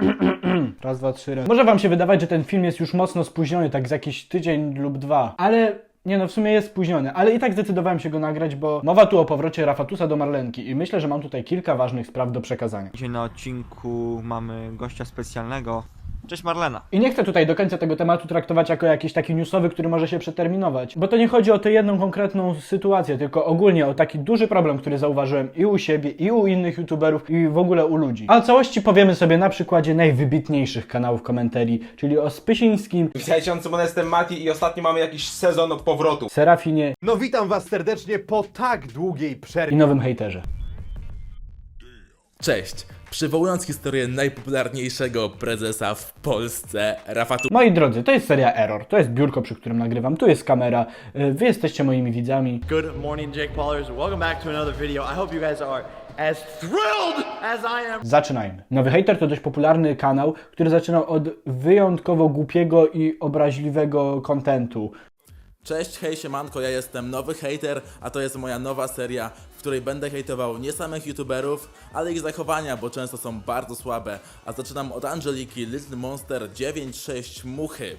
Raz, dwa, trzy. Raz. Może wam się wydawać, że ten film jest już mocno spóźniony, tak z jakiś tydzień lub dwa, ale nie no, w sumie jest spóźniony, ale i tak zdecydowałem się go nagrać, bo mowa tu o powrocie Rafatusa do Marlenki i myślę, że mam tutaj kilka ważnych spraw do przekazania. Dzisiaj na odcinku mamy gościa specjalnego. Cześć Marlena. I nie chcę tutaj do końca tego tematu traktować jako jakiś taki newsowy, który może się przeterminować, bo to nie chodzi o tę jedną konkretną sytuację, tylko ogólnie o taki duży problem, który zauważyłem i u siebie, i u innych youtuberów, i w ogóle u ludzi. A o całości powiemy sobie na przykładzie najwybitniejszych kanałów komentarii, czyli o Spysińskim, Witajcie, on jestem Mati i ostatnio mamy jakiś sezon od powrotu. Serafinie No witam was serdecznie po tak długiej i przerwie. nowym hejterze. Cześć! Przywołując historię najpopularniejszego prezesa w Polsce, Rafatu Moi drodzy, to jest seria Error, to jest biurko, przy którym nagrywam, tu jest kamera, y, wy jesteście moimi widzami. Good morning, Jake Paulers. Welcome back to another video. I hope you guys are as thrilled as I am. Zaczynajmy. Nowy Hater to dość popularny kanał, który zaczynał od wyjątkowo głupiego i obraźliwego kontentu. Cześć, hej siemanko, ja jestem nowy hater, a to jest moja nowa seria, w której będę hejtował nie samych youtuberów, ale ich zachowania, bo często są bardzo słabe. A zaczynam od Angeliki Little Monster 96 Muchy.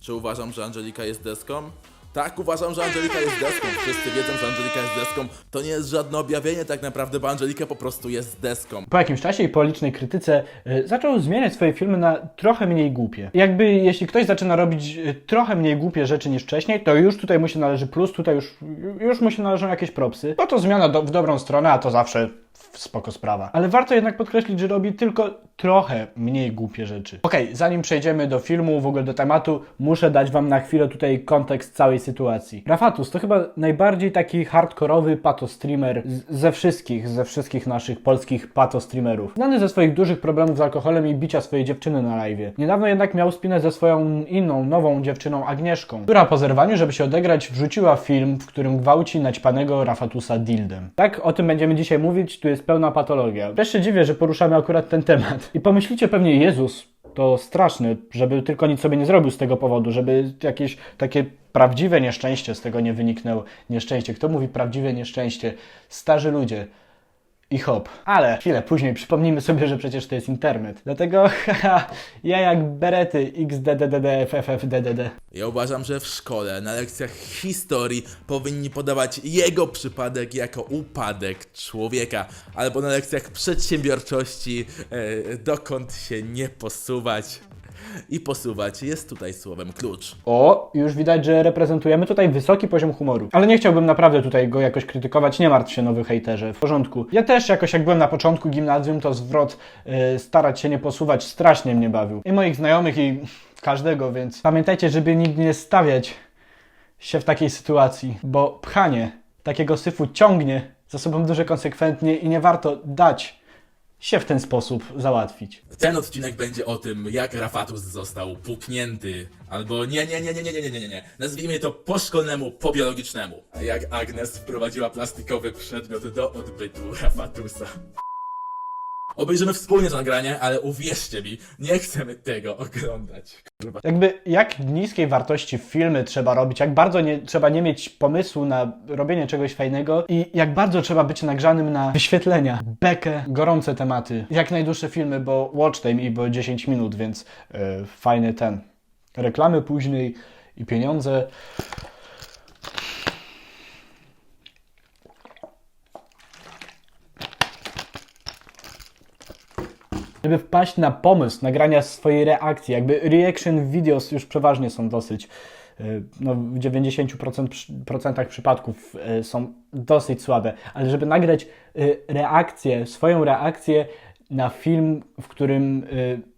Czy uważam, że Angelika jest deską? Tak, uważam, że Angelika jest deską. Wszyscy wiedzą, że Angelika jest deską. To nie jest żadne objawienie tak naprawdę, bo Angelika po prostu jest deską. Po jakimś czasie i po licznej krytyce y, zaczął zmieniać swoje filmy na trochę mniej głupie. Jakby jeśli ktoś zaczyna robić y, trochę mniej głupie rzeczy niż wcześniej, to już tutaj mu się należy plus, tutaj już, już mu się należą jakieś propsy. No to zmiana do, w dobrą stronę, a to zawsze spoko sprawa. Ale warto jednak podkreślić, że robi tylko trochę mniej głupie rzeczy. Okej, zanim przejdziemy do filmu, w ogóle do tematu, muszę dać wam na chwilę tutaj kontekst całej sytuacji. Rafatus to chyba najbardziej taki hardkorowy pato-streamer ze wszystkich, ze wszystkich naszych polskich pato-streamerów. Znany ze swoich dużych problemów z alkoholem i bicia swojej dziewczyny na live. Niedawno jednak miał spinę ze swoją inną, nową dziewczyną Agnieszką, która po zerwaniu, żeby się odegrać, wrzuciła film, w którym gwałci naćpanego Rafatusa dildem. Tak, o tym będziemy dzisiaj mówić, tu jest pełna patologia. Też się dziwię, że poruszamy akurat ten temat. I pomyślicie pewnie, Jezus, to straszne, żeby tylko nic sobie nie zrobił z tego powodu, żeby jakieś takie prawdziwe nieszczęście z tego nie wyniknęło. Nieszczęście. Kto mówi prawdziwe nieszczęście? Starzy ludzie. I hop. Ale chwilę później przypomnijmy sobie, że przecież to jest internet. Dlatego haha, ja jak berety xdddffffddd. Ja uważam, że w szkole, na lekcjach historii powinni podawać jego przypadek jako upadek człowieka, albo na lekcjach przedsiębiorczości, e, dokąd się nie posuwać. I posuwać jest tutaj słowem klucz. O, już widać, że reprezentujemy tutaj wysoki poziom humoru. Ale nie chciałbym naprawdę tutaj go jakoś krytykować, nie martw się nowy hejterze, w porządku. Ja też jakoś jak byłem na początku gimnazjum, to zwrot y, starać się nie posuwać strasznie mnie bawił. I moich znajomych i każdego, więc pamiętajcie, żeby nigdy nie stawiać się w takiej sytuacji, bo pchanie takiego syfu ciągnie za sobą duże konsekwentnie i nie warto dać się w ten sposób załatwić. Ten odcinek będzie o tym, jak Rafatus został puknięty. Albo nie, nie, nie, nie, nie, nie, nie, nie, nie. Nazwijmy to po szkolnemu, po biologicznemu. Jak Agnes wprowadziła plastikowy przedmiot do odbytu Rafatusa. Obejrzymy wspólnie nagranie, ale uwierzcie mi, nie chcemy tego oglądać. Kurwa. Jakby jak niskiej wartości filmy trzeba robić, jak bardzo nie, trzeba nie mieć pomysłu na robienie czegoś fajnego i jak bardzo trzeba być nagrzanym na wyświetlenia, bekę, gorące tematy. Jak najdłuższe filmy, bo watch time i bo 10 minut, więc yy, fajny ten. Reklamy później i pieniądze. Żeby wpaść na pomysł nagrania swojej reakcji, jakby reaction videos już przeważnie są dosyć, y, no w 90% przy- procentach przypadków y, są dosyć słabe, ale żeby nagrać y, reakcję, swoją reakcję na film, w którym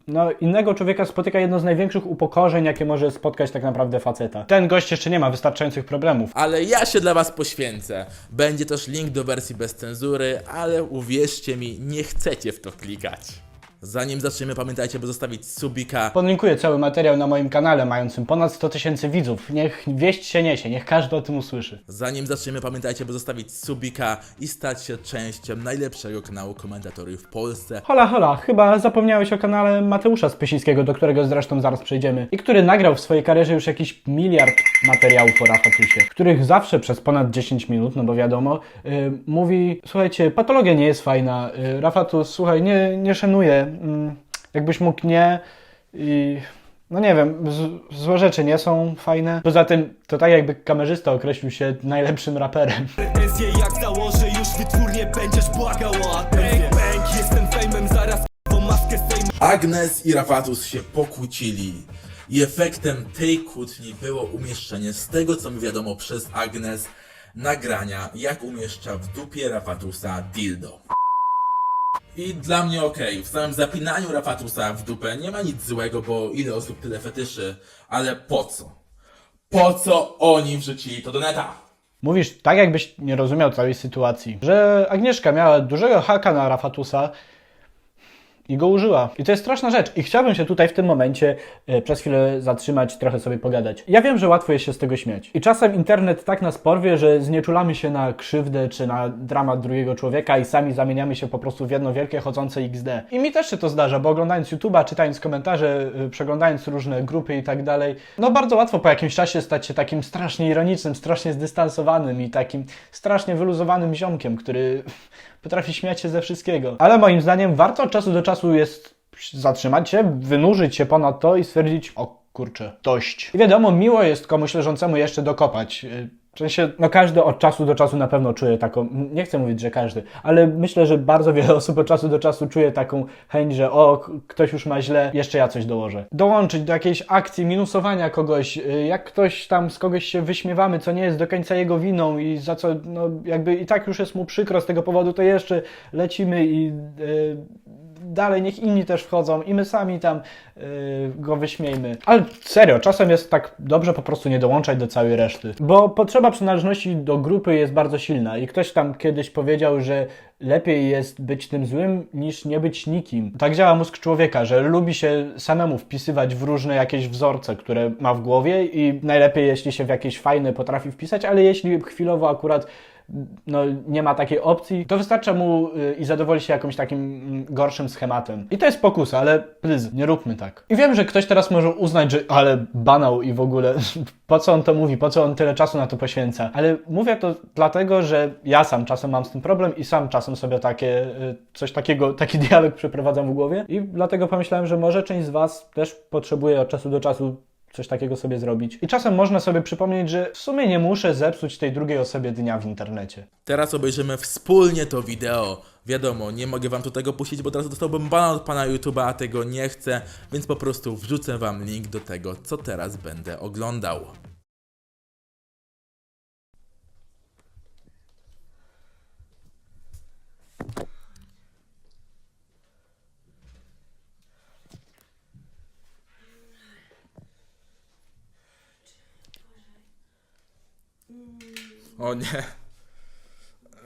no, innego człowieka spotyka jedno z największych upokorzeń, jakie może spotkać tak naprawdę faceta. Ten gość jeszcze nie ma wystarczających problemów. Ale ja się dla was poświęcę. Będzie też link do wersji bez cenzury, ale uwierzcie mi, nie chcecie w to klikać. Zanim zaczniemy, pamiętajcie, by zostawić subika. Podlinkuję cały materiał na moim kanale, mającym ponad 100 tysięcy widzów. Niech wieść się niesie, niech każdy o tym usłyszy. Zanim zaczniemy, pamiętajcie, by zostawić subika i stać się częścią najlepszego kanału komentatorów w Polsce. Hola, hola, chyba zapomniałeś o kanale Mateusza Spysińskiego, do którego zresztą zaraz przejdziemy. I który nagrał w swojej karierze już jakiś miliard materiałów o Rafatusie, których zawsze przez ponad 10 minut, no bo wiadomo, y, mówi, słuchajcie, patologia nie jest fajna, y, Rafatus, słuchaj, nie, nie szanuję, mm, Jakbyś mógł nie i... No nie wiem, z, złe rzeczy nie są fajne. Poza tym, to tak jakby kamerzysta określił się najlepszym raperem. pretensje jak założę Już wytwórnie będziesz błagał o atencję jestem fejmem, zaraz maskę Agnes i Rafatus się pokłócili. I efektem tej kłótni było umieszczenie, z tego co mi wiadomo przez Agnes, nagrania, jak umieszcza w dupie Rafatusa dildo. I dla mnie okej, w samym zapinaniu Rafatusa w dupę nie ma nic złego, bo ile osób tyle fetyszy, ale po co? Po co oni wrzucili to do neta? Mówisz tak, jakbyś nie rozumiał całej sytuacji. Że Agnieszka miała dużego haka na Rafatusa i go użyła. I to jest straszna rzecz. I chciałbym się tutaj w tym momencie e, przez chwilę zatrzymać, trochę sobie pogadać. Ja wiem, że łatwo jest się z tego śmiać. I czasem internet tak nas porwie, że znieczulamy się na krzywdę czy na dramat drugiego człowieka i sami zamieniamy się po prostu w jedno wielkie chodzące XD. I mi też się to zdarza, bo oglądając YouTube'a, czytając komentarze, y, przeglądając różne grupy i tak dalej, no bardzo łatwo po jakimś czasie stać się takim strasznie ironicznym, strasznie zdystansowanym i takim strasznie wyluzowanym ziomkiem, który potrafi śmiać się ze wszystkiego. Ale moim zdaniem warto od czasu do czasu jest zatrzymać się, wynurzyć się ponad to i stwierdzić, o kurczę, dość. I wiadomo, miło jest komuś leżącemu jeszcze dokopać. W sensie, no każdy od czasu do czasu na pewno czuje taką, nie chcę mówić, że każdy, ale myślę, że bardzo wiele osób od czasu do czasu czuje taką chęć, że o, ktoś już ma źle, jeszcze ja coś dołożę. Dołączyć do jakiejś akcji minusowania kogoś, yy, jak ktoś tam z kogoś się wyśmiewamy, co nie jest do końca jego winą i za co, no jakby i tak już jest mu przykro z tego powodu, to jeszcze lecimy i yy, dalej niech inni też wchodzą i my sami tam yy, go wyśmiejmy. Ale serio, czasem jest tak dobrze po prostu nie dołączać do całej reszty, bo potrzeba przynależności do grupy jest bardzo silna i ktoś tam kiedyś powiedział, że lepiej jest być tym złym niż nie być nikim. Tak działa mózg człowieka, że lubi się samemu wpisywać w różne jakieś wzorce, które ma w głowie i najlepiej jeśli się w jakieś fajne potrafi wpisać, ale jeśli chwilowo akurat no, nie ma takiej opcji, to wystarcza mu y, i zadowoli się jakimś takim mm, gorszym schematem. I to jest pokus, ale please, nie róbmy tak. I wiem, że ktoś teraz może uznać, że ale banał i w ogóle po co on to mówi, po co on tyle czasu na to poświęca. Ale mówię to dlatego, że ja sam czasem mam z tym problem i sam czasem sobie takie, y, coś takiego, taki dialog przeprowadzam w głowie i dlatego pomyślałem, że może część z Was też potrzebuje od czasu do czasu coś takiego sobie zrobić. I czasem można sobie przypomnieć, że w sumie nie muszę zepsuć tej drugiej osobie dnia w internecie. Teraz obejrzymy wspólnie to wideo. Wiadomo, nie mogę wam tu tego puścić, bo teraz dostałbym bana od pana YouTube'a, a tego nie chcę, więc po prostu wrzucę wam link do tego, co teraz będę oglądał. O nie.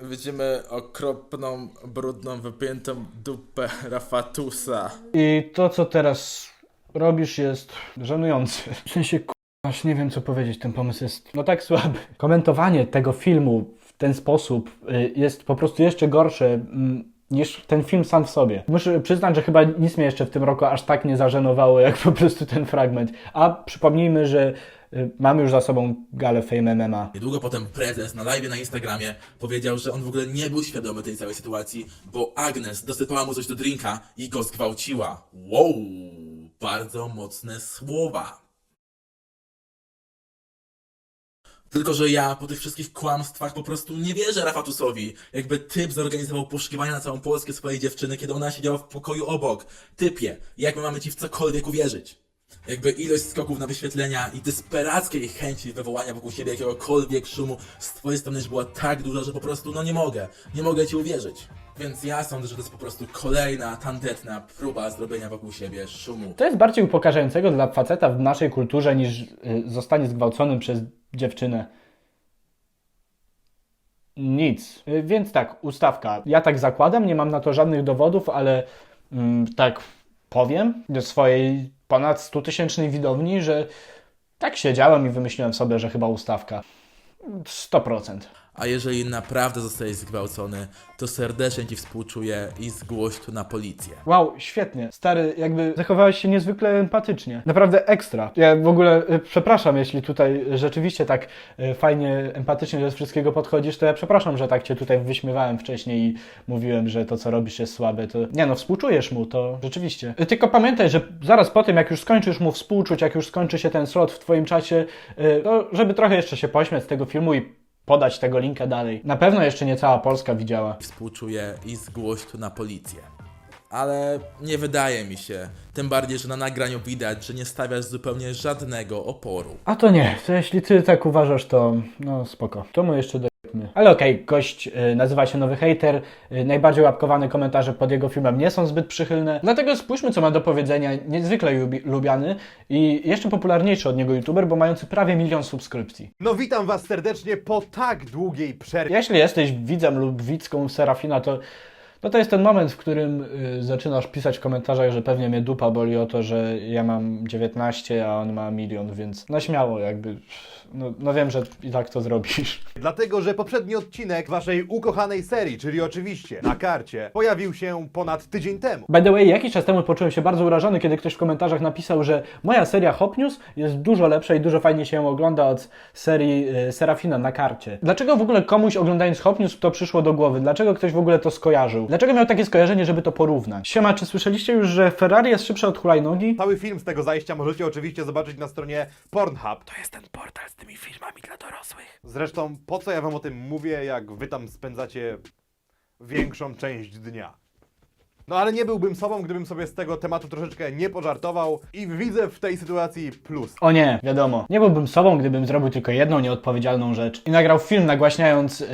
Widzimy okropną, brudną, wypiętą dupę Rafatusa. I to, co teraz robisz, jest żenujące. W sensie, aż nie wiem, co powiedzieć. Ten pomysł jest no tak słaby. Komentowanie tego filmu w ten sposób y, jest po prostu jeszcze gorsze mm, niż ten film sam w sobie. Muszę przyznać, że chyba nic mnie jeszcze w tym roku aż tak nie zażenowało, jak po prostu ten fragment. A przypomnijmy, że mamy już za sobą galę Fame MMA. Niedługo potem prezes na live na Instagramie powiedział, że on w ogóle nie był świadomy tej całej sytuacji, bo Agnes dosypała mu coś do drinka i go zgwałciła. Wow, bardzo mocne słowa. Tylko, że ja po tych wszystkich kłamstwach po prostu nie wierzę Rafatusowi. Jakby typ zorganizował poszukiwania na całą Polskę swojej dziewczyny, kiedy ona siedziała w pokoju obok. Typie, jak my mamy ci w cokolwiek uwierzyć? Jakby ilość skoków na wyświetlenia i desperackiej chęci wywołania wokół siebie jakiegokolwiek szumu z twojej strony już była tak duża, że po prostu no nie mogę. Nie mogę ci uwierzyć. Więc ja sądzę, że to jest po prostu kolejna tandetna próba zrobienia wokół siebie szumu. To jest bardziej upokarzającego dla faceta w naszej kulturze niż y, zostanie zgwałconym przez dziewczynę. Nic. Y, Więc tak, ustawka. Ja tak zakładam, nie mam na to żadnych dowodów, ale mm, tak powiem do swojej ponad 100 tysięcznej widowni, że tak siedziałem i wymyśliłem sobie, że chyba ustawka. 100%. A jeżeli naprawdę zostajesz zgwałcony, to serdecznie ci współczuję i zgłoś to na policję. Wow, świetnie. Stary, jakby zachowałeś się niezwykle empatycznie. Naprawdę ekstra. Ja w ogóle e, przepraszam, jeśli tutaj rzeczywiście tak e, fajnie, empatycznie do wszystkiego podchodzisz, to ja przepraszam, że tak cię tutaj wyśmiewałem wcześniej i mówiłem, że to, co robisz jest słabe. To nie no, współczujesz mu, to rzeczywiście. E, Tylko pamiętaj, że zaraz po tym, jak już skończysz mu współczuć, jak już skończy się ten slot w twoim czacie, e, to żeby trochę jeszcze się pośmiać z tego filmu i podać tego linka dalej. Na pewno jeszcze nie cała Polska widziała. Współczuję i zgłoś to na policję. Ale nie wydaje mi się, tym bardziej, że na nagraniu widać, że nie stawiasz zupełnie żadnego oporu. A to nie, to jeśli ty tak uważasz, to no spoko. To mu jeszcze dojemy. Ale okej, gość y, nazywa się Nowy Hater. Y, najbardziej łapkowane komentarze pod jego filmem nie są zbyt przychylne. Dlatego spójrzmy, co ma do powiedzenia niezwykle lubi- lubiany i jeszcze popularniejszy od niego youtuber, bo mający prawie milion subskrypcji. No witam was serdecznie po tak długiej przerwie. Jeśli jesteś widzem lub widzką Serafina, to no to jest ten moment, w którym y, zaczynasz pisać w komentarzach, że pewnie mnie dupa boli o to, że ja mam 19, a on ma milion, więc no śmiało jakby. No, no wiem, że i tak to zrobisz. Dlatego, że poprzedni odcinek waszej ukochanej serii, czyli oczywiście na karcie, pojawił się ponad tydzień temu. By the way, jakiś czas temu poczułem się bardzo urażony, kiedy ktoś w komentarzach napisał, że moja seria Hop News jest dużo lepsza i dużo fajnie się ją ogląda od serii y, Serafina na karcie. Dlaczego w ogóle komuś oglądając Hop News to przyszło do głowy? Dlaczego ktoś w ogóle to skojarzył? Dlaczego miał takie skojarzenie, żeby to porównać? Siema, czy słyszeliście już, że Ferrari jest szybsze od hulajnogi? Cały film z tego zajścia możecie oczywiście zobaczyć na stronie Pornhub. To jest ten portal z tymi filmami dla dorosłych. Zresztą po co ja wam o tym mówię, jak wy tam spędzacie większą część dnia. No ale nie byłbym sobą, gdybym sobie z tego tematu troszeczkę nie pożartował i widzę w tej sytuacji plus. O nie, wiadomo. Nie byłbym sobą, gdybym zrobił tylko jedną nieodpowiedzialną rzecz i nagrał film nagłaśniając y,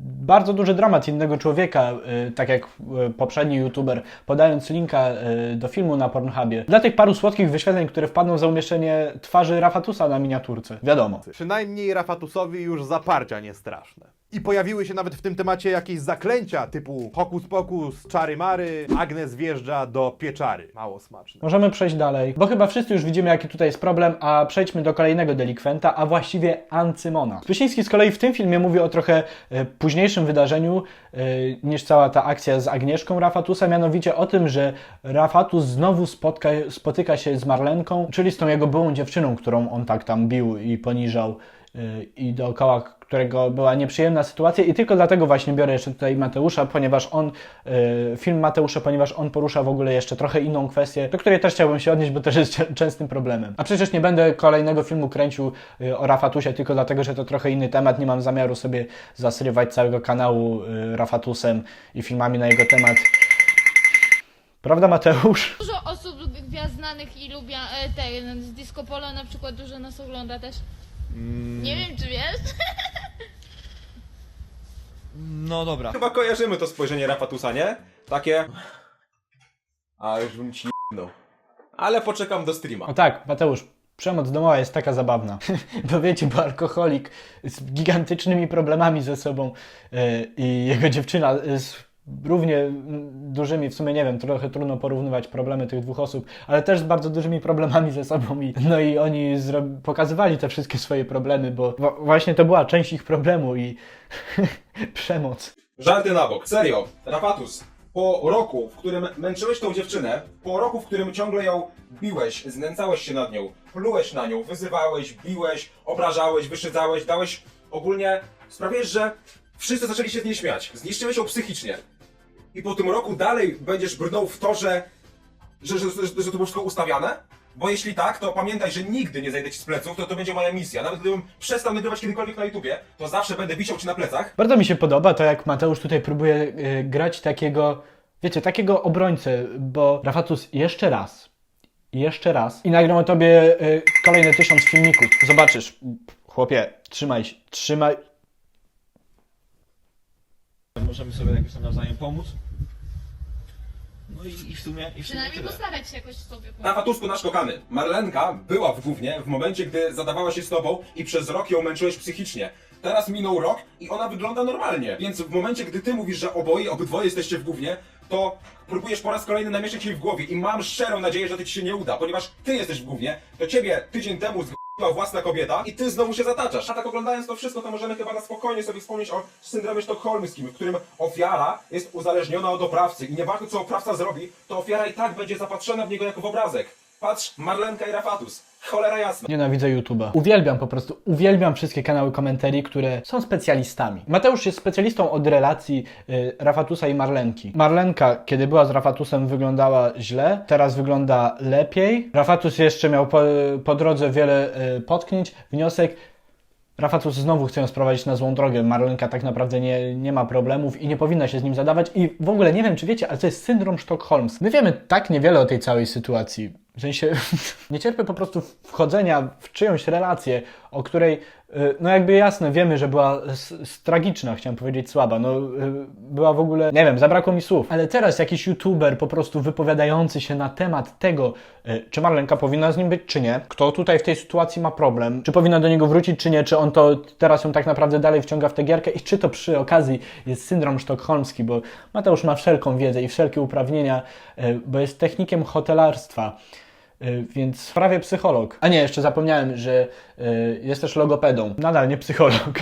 bardzo duży dramat innego człowieka, y, tak jak y, poprzedni youtuber, podając linka y, do filmu na Pornhubie. Dla tych paru słodkich wyświetleń, które wpadną za umieszczenie twarzy Rafatusa na miniaturce. Wiadomo. Przynajmniej Rafatusowi już zaparcia nie straszne. I pojawiły się nawet w tym temacie jakieś zaklęcia typu hokus pokus, czary mary, Agnes wjeżdża do pieczary. Mało smaczne. Możemy przejść dalej, bo chyba wszyscy już widzimy, jaki tutaj jest problem, a przejdźmy do kolejnego delikwenta, a właściwie Ancymona. Spysiński z kolei w tym filmie mówi o trochę e, późniejszym wydarzeniu e, niż cała ta akcja z Agnieszką Rafatusa, mianowicie o tym, że Rafatus znowu spotka, spotyka się z Marlenką, czyli z tą jego byłą dziewczyną, którą on tak tam bił i poniżał i dookoła którego była nieprzyjemna sytuacja i tylko dlatego właśnie biorę jeszcze tutaj Mateusza, ponieważ on, y, film Mateusza, ponieważ on porusza w ogóle jeszcze trochę inną kwestię, do której też chciałbym się odnieść, bo też jest częstym problemem. A przecież nie będę kolejnego filmu kręcił y, o Rafatusie tylko dlatego, że to trochę inny temat, nie mam zamiaru sobie zasrywać całego kanału y, Rafatusem i filmami na jego temat. Prawda Mateusz? Dużo osób lubi gwiazd znanych i lubię e, te z Disco Polo na przykład dużo nas ogląda też. Nie wiem czy wiesz. No dobra. Chyba kojarzymy to spojrzenie Rafatusa, nie? Takie... A już bym ci no. Ale poczekam do streama. O tak, Mateusz, przemoc domowa jest taka zabawna. Bo wiecie, bo alkoholik z gigantycznymi problemami ze sobą yy, i jego dziewczyna z równie dużymi, w sumie nie wiem, trochę trudno porównywać problemy tych dwóch osób, ale też z bardzo dużymi problemami ze sobą i no i oni pokazywali te wszystkie swoje problemy, bo właśnie to była część ich problemu i przemoc. Żarty na bok. Serio. Rafatus. Po roku, w którym męczyłeś tą dziewczynę, po roku, w którym ciągle ją biłeś, znęcałeś się nad nią, plułeś na nią, wyzywałeś, biłeś, obrażałeś, wyszydzałeś, dałeś ogólnie, sprawiłeś, że wszyscy zaczęli się z niej śmiać. Zniszczyłeś ją psychicznie. I po tym roku dalej będziesz brnął w to, że, że, że, że, że to było wszystko ustawiane? Bo jeśli tak, to pamiętaj, że nigdy nie zejdę ci z pleców, to to będzie moja misja. Nawet gdybym przestał nagrywać kiedykolwiek na YouTubie, to zawsze będę wisiał ci na plecach Bardzo mi się podoba to, jak Mateusz tutaj próbuje y, grać takiego, wiecie, takiego obrońcę, bo Rafatus jeszcze raz, jeszcze raz i nagram o tobie y, kolejne tysiąc filmików. Zobaczysz, chłopie, trzymaj się, trzymaj. Możemy sobie jakoś tam nawzajem pomóc. No i, i w sumie, i w sumie Przynajmniej tyle. postarać się jakoś sobie. Rafatusku nasz kochany, Marlenka była w gównie w momencie, gdy zadawała się z tobą i przez rok ją męczyłeś psychicznie. Teraz minął rok i ona wygląda normalnie. Więc w momencie, gdy ty mówisz, że oboje, obydwoje jesteście w gównie, to próbujesz po raz kolejny namieszać jej w głowie i mam szczerą nadzieję, że to ci się nie uda, ponieważ ty jesteś w gównie, to ciebie tydzień temu z k***a własna kobieta i ty znowu się zataczasz. A tak oglądając to wszystko, to możemy chyba na spokojnie sobie wspomnieć o syndromie sztokholmskim, w którym ofiara jest uzależniona od oprawcy i nieważne co oprawca zrobi, to ofiara i tak będzie zapatrzona w niego jako w obrazek. Patrz, Marlenka i Rafatus. Cholera jasna. Nienawidzę YouTube'a. Uwielbiam po prostu, uwielbiam wszystkie kanały komentarii, które są specjalistami. Mateusz jest specjalistą od relacji y, Rafatusa i Marlenki. Marlenka, kiedy była z Rafatusem, wyglądała źle, teraz wygląda lepiej. Rafatus jeszcze miał po, po drodze wiele y, potknięć. Wniosek, Rafatus znowu chce ją sprowadzić na złą drogę. Marlenka tak naprawdę nie, nie ma problemów i nie powinna się z nim zadawać. I w ogóle nie wiem, czy wiecie, ale to jest syndrom sztokholmski. My wiemy tak niewiele o tej całej sytuacji. W sensie nie cierpię po prostu wchodzenia w czyjąś relację, o której, no jakby jasne, wiemy, że była tragiczna, chciałem powiedzieć słaba, no y, była w ogóle, nie wiem, zabrakło mi słów. Ale teraz jakiś youtuber po prostu wypowiadający się na temat tego, y, czy Marlenka powinna z nim być, czy nie, kto tutaj w tej sytuacji ma problem, czy powinna do niego wrócić, czy nie, czy on to teraz ją tak naprawdę dalej wciąga w tę gierkę i czy to przy okazji jest syndrom sztokholmski, bo Mateusz ma wszelką wiedzę i wszelkie uprawnienia, bo jest technikiem hotelarstwa. Y, Więc prawie psycholog. A nie, jeszcze zapomniałem, że y, jest też logopedą. Nadal nie psycholog.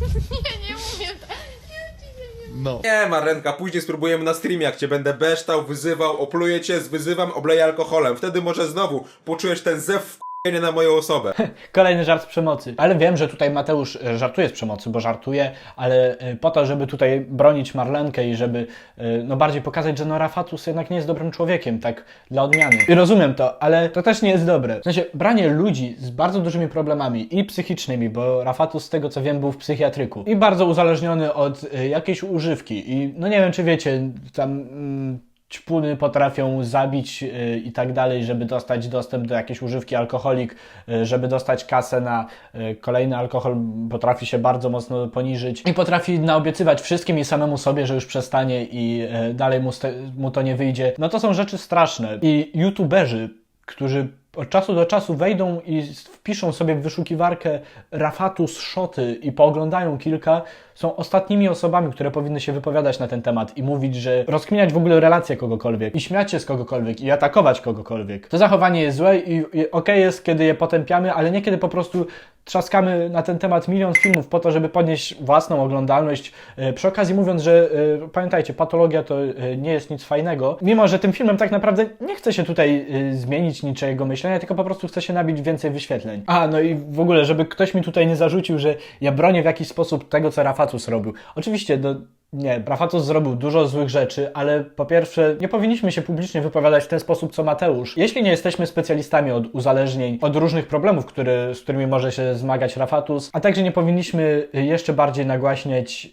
Nie, nie umiem tak. Nie, Marlenka, później spróbujemy na streamie, jak cię będę beształ, wyzywał, opluję cię, wyzywam, obleję alkoholem. Wtedy może znowu poczujesz ten zew na moją osobę. Kolejny żart z przemocy. Ale wiem, że tutaj Mateusz y, żartuje z przemocy, bo żartuje, ale y, po to, żeby tutaj bronić Marlenkę i żeby y, no bardziej pokazać, że no Rafatus jednak nie jest dobrym człowiekiem, tak dla odmiany. I rozumiem to, ale to też nie jest dobre. W sensie branie ludzi z bardzo dużymi problemami i psychicznymi, bo Rafatus z tego co wiem był w psychiatryku i bardzo uzależniony od jakiejś używki i no nie wiem czy wiecie, tam... Mm, ćpuny potrafią zabić yy, i tak dalej, żeby dostać dostęp do jakiejś używki, alkoholik, yy, żeby dostać kasę na yy, kolejny alkohol, potrafi się bardzo mocno poniżyć i potrafi naobiecywać wszystkim i samemu sobie, że już przestanie i dalej mu, mu to nie wyjdzie. No to są rzeczy straszne. I youtuberzy, którzy od czasu do czasu wejdą i wpiszą sobie w wyszukiwarkę Rafatus Szoty i pooglądają kilka, są ostatnimi osobami, które powinny się wypowiadać na ten temat i mówić, że rozkminiać w ogóle relacje kogokolwiek i śmiać się z kogokolwiek i atakować kogokolwiek. To zachowanie jest złe i, okej jest, kiedy je potępiamy, ale nie kiedy po prostu trzaskamy na ten temat milion filmów po to, żeby podnieść własną oglądalność. E, Przy okazji mówiąc, że e, pamiętajcie, patologia to e, nie jest nic fajnego, mimo że tym filmem tak naprawdę nie chce się tutaj zmienić niczego myślenia, tylko po prostu chce się nabić więcej wyświetleń. A, no i w ogóle, żeby ktoś mi tutaj nie zarzucił, że ja bronię w jakiś sposób tego, co Robił. Oczywiście, do, nie, Rafatus zrobił dużo złych rzeczy, ale po pierwsze, nie powinniśmy się publicznie wypowiadać w ten sposób, co Mateusz. Jeśli nie jesteśmy specjalistami od uzależnień, od różnych problemów, które, z którymi może się zmagać Rafatus, a także nie powinniśmy jeszcze bardziej nagłaśniać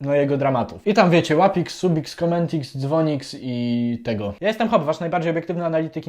no jego dramatów. I tam wiecie, Łapix, Subix, Commentix, Dzwonix i tego. Ja jestem Hop, wasz najbardziej obiektywny analityk